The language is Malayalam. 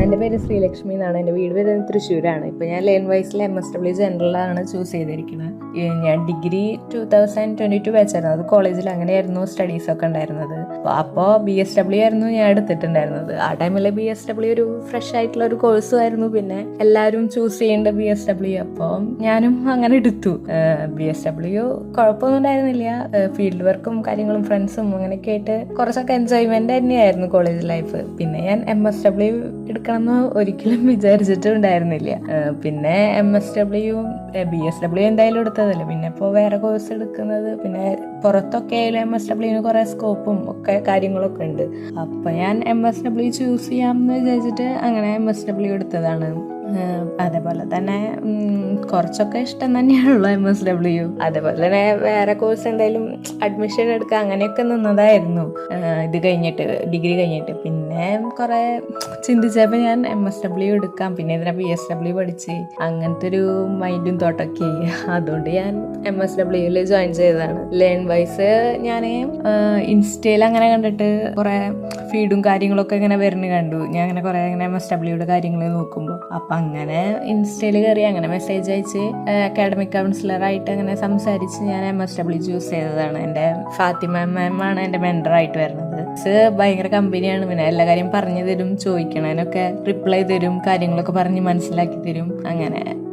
എന്റെ പേര് ശ്രീലക്ഷ്മി എന്നാണ്. എന്റെ വീട് വരുന്നത് തൃശ്ശൂരാണ്. ഇപ്പോൾ ഞാൻ ലേൺ വൈസിൽ എം എസ് ഡബ്ല്യു ജനറലാണ് ചൂസ് ചെയ്തിരിക്കുന്നത് ഞാൻ degree two thousand twenty two വെച്ചായിരുന്നു അത് കോളേജിൽ അങ്ങനെയായിരുന്നു സ്റ്റഡീസ് ഒക്കെ ഉണ്ടായിരുന്നത്. അപ്പോൾ ബി എസ് ഡബ്ല്യു ആയിരുന്നു ഞാൻ എടുത്തിട്ടുണ്ടായിരുന്നത്. ആ ടൈമിൽ ബി എസ് ഡബ്ല്യു ഒരു ഫ്രഷ് ആയിട്ടുള്ള ഒരു കോഴ്സും ആയിരുന്നു. പിന്നെ എല്ലാവരും ചൂസ് ചെയ്യേണ്ട ബി എസ് ഡബ്ല്യു അപ്പോൾ ഞാനും അങ്ങനെ എടുത്തു. ബി എസ് ഡബ്ല്യു കുഴപ്പമൊന്നും ഉണ്ടായിരുന്നില്ല. ഫീൽഡ് വർക്കും കാര്യങ്ങളും ഫ്രണ്ട്സും അങ്ങനെയൊക്കെ ആയിട്ട് കുറച്ചൊക്കെ എൻജോയ്മെന്റ് തന്നെയായിരുന്നു കോളേജ് ലൈഫ് പിന്നെ ഞാൻ എം എസ് ഡബ്ല്യു എടുക്കണമെന്ന് ഒരിക്കലും വിചാരിച്ചിട്ടുണ്ടായിരുന്നില്ല. പിന്നെ M S W B S W എന്തായാലും എടുത്തതല്ലേ? പിന്നെ ഇപ്പോൾ വേറെ കോഴ്സ് എടുക്കുന്നത് പിന്നെ പുറത്തൊക്കെ ആയാലും എം എസ് ഡബ്ല്യുവിന് കുറേ സ്കോപ്പും ഒക്കെ കാര്യങ്ങളൊക്കെ ഉണ്ട്. അപ്പോൾ ഞാൻ എം എസ് ഡബ്ല്യു ചൂസ് ചെയ്യാമെന്ന് വിചാരിച്ചിട്ട് അങ്ങനെ എം എസ് ഡബ്ല്യു എടുത്തതാണ്. അതേപോലെ തന്നെ കുറച്ചൊക്കെ ഇഷ്ടം തന്നെയാണല്ലോ എം എസ് ഡബ്ല്യു അതേപോലെ തന്നെ വേറെ കോഴ്സ് എന്തായാലും അഡ്മിഷൻ എടുക്കുക അങ്ങനെയൊക്കെ നിന്നതായിരുന്നു. ഇത് കഴിഞ്ഞിട്ട് ഡിഗ്രി കഴിഞ്ഞിട്ട്. പിന്നെ കുറേ ചിന്തിച്ചപ്പോൾ ഞാൻ എം എസ് ഡബ്ല്യു എടുക്കാം. പിന്നെ ഇതിനെ പി എസ് ഡബ്ല്യു പഠിച്ച് അങ്ങനത്തെ ഒരു മൈൻഡും തോട്ടൊക്കെ അതുകൊണ്ട് ഞാൻ എം എസ് ഡബ്ല്യുവിൽ ജോയിൻ ചെയ്തതാണ്. ലേൺ വൈസ് ഞാൻ ഇൻസ്റ്റയിൽ അങ്ങനെ കണ്ടിട്ട് കുറേ ഫീഡും കാര്യങ്ങളൊക്കെ ഇങ്ങനെ വരുന്നു കണ്ടു. ഞാൻ അങ്ങനെ കുറേ ഇങ്ങനെ എം എസ് ഡബ്ല്യുടെ കാര്യങ്ങൾ നോക്കുമ്പോൾ അപ്പം അങ്ങനെ ഇൻസ്റ്റയിൽ കയറി അങ്ങനെ മെസ്സേജ് അയച്ച് അക്കാഡമിക് കൗൺസിലറായിട്ട് അങ്ങനെ സംസാരിച്ച് ഞാൻ എം എസ് ഡബ്ല്യു ചൂസ് ചെയ്തതാണ്. എന്റെ ഫാത്തിമ മാം ആണ് എന്റെ മെൻഡറായിട്ട് വരുന്നത്. സർ ഭയങ്കര കമ്പനിയാണ് പിന്നെ എല്ലാ കാര്യം പറഞ്ഞു തരും ചോദിക്കണതിനൊക്കെ റിപ്ലൈ തരും കാര്യങ്ങളൊക്കെ പറഞ്ഞ് മനസ്സിലാക്കി തരും. അങ്ങനെ.